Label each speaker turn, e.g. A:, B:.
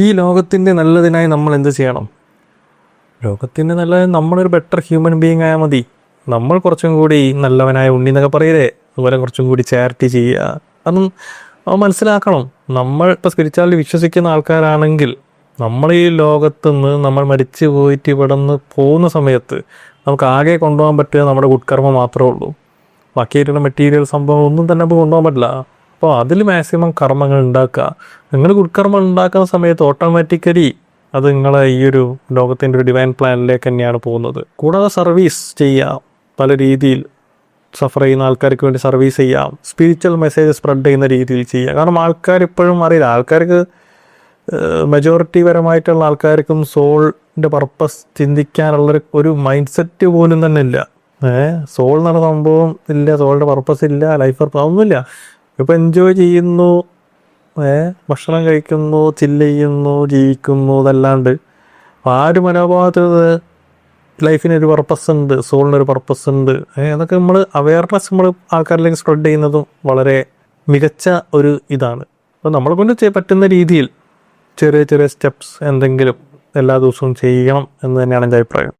A: ഈ ലോകത്തിന്റെ നല്ലതിനായി നമ്മൾ എന്ത് ചെയ്യണം? ലോകത്തിന്റെ നല്ലത് നമ്മളൊരു ബെറ്റർ ഹ്യൂമൻ ബീങ് ആയാൽ മതി. നമ്മൾ കുറച്ചും കൂടി നല്ലവനായ ഉണ്ണി എന്നൊക്കെ പറയില്ലേ? അതുപോലെ കുറച്ചും കൂടി ചാരിറ്റി ചെയ്യുക. അതൊന്നും അവ മനസ്സിലാക്കണം. നമ്മൾ ഇപ്പോൾ സ്പിരിച്വാലിറ്റി വിശ്വസിക്കുന്ന ആൾക്കാരാണെങ്കിൽ നമ്മൾ ഈ ലോകത്തുനിന്ന് നമ്മൾ മരിച്ചു പോയിട്ട് ഇവിടെ നിന്ന് പോകുന്ന സമയത്ത് നമുക്ക് ആകെ കൊണ്ടുപോകാൻ പറ്റുക നമ്മുടെ ഗുഡ്കർമ്മ മാത്രമേ ഉള്ളൂ. ബാക്കിയായിട്ടുള്ള മെറ്റീരിയൽ സംഭവം ഒന്നും തന്നെ നമുക്ക് കൊണ്ടുപോകാൻ പറ്റില്ല. അപ്പോൾ അതിൽ മാക്സിമം കർമ്മങ്ങൾ ഉണ്ടാക്കുക. നിങ്ങൾ ഗുഡ്കർമ്മം ഉണ്ടാക്കുന്ന സമയത്ത് ഓട്ടോമാറ്റിക്കലി അത് നിങ്ങളെ ഈ ഒരു ലോകത്തിന്റെ ഒരു ഡിവൈൻ പ്ലാനിലേക്ക് തന്നെയാണ് പോകുന്നത്. കൂടാതെ സർവീസ് ചെയ്യാം. പല രീതിയിൽ സഫർ ചെയ്യുന്ന ആൾക്കാർക്ക് വേണ്ടി സർവീസ് ചെയ്യാം. സ്പിരിച്വൽ മെസ്സേജ് സ്പ്രെഡ് ചെയ്യുന്ന രീതിയിൽ ചെയ്യാം. കാരണം ആൾക്കാർ ഇപ്പോഴും അറിയില്ല. ആൾക്കാർക്ക് മെജോറിറ്റി പരമായിട്ടുള്ള ആൾക്കാർക്കും സോളിന്റെ പർപ്പസ് ചിന്തിക്കാനുള്ള ഒരു മൈൻഡ് സെറ്റ് പോലും തന്നെ ഇല്ല. ഏഹ് സോൾ എന്നുള്ള സംഭവം ഇല്ല. സോളിന്റെ പർപ്പസ് ഇല്ല. ലൈഫ് പർപ്പസ് ഒന്നുമില്ല. ഇപ്പം എൻജോയ് ചെയ്യുന്നു. ഭക്ഷണം കഴിക്കുന്നു ചില്ല് ചെയ്യുന്നു ജീവിക്കുന്നു അതല്ലാണ്ട് ആ ഒരു മനോഭാവത്തിൽ ലൈഫിനൊരു പർപ്പസ് ഉണ്ട് സോളിനൊരു പർപ്പസ് ഉണ്ട്. അതൊക്കെ നമ്മൾ അവയർനെസ് നമ്മൾ ആൾക്കാരിലേക്ക് സ്പ്രെഡ് ചെയ്യുന്നതും വളരെ മികച്ച ഒരു ഇതാണ്. അപ്പോൾ നമ്മളെ കൊണ്ട് പറ്റുന്ന രീതിയിൽ ചെറിയ ചെറിയ സ്റ്റെപ്സ് എന്തെങ്കിലും എല്ലാ ദിവസവും ചെയ്യണം എന്ന് തന്നെയാണ് എന്റെ അഭിപ്രായം.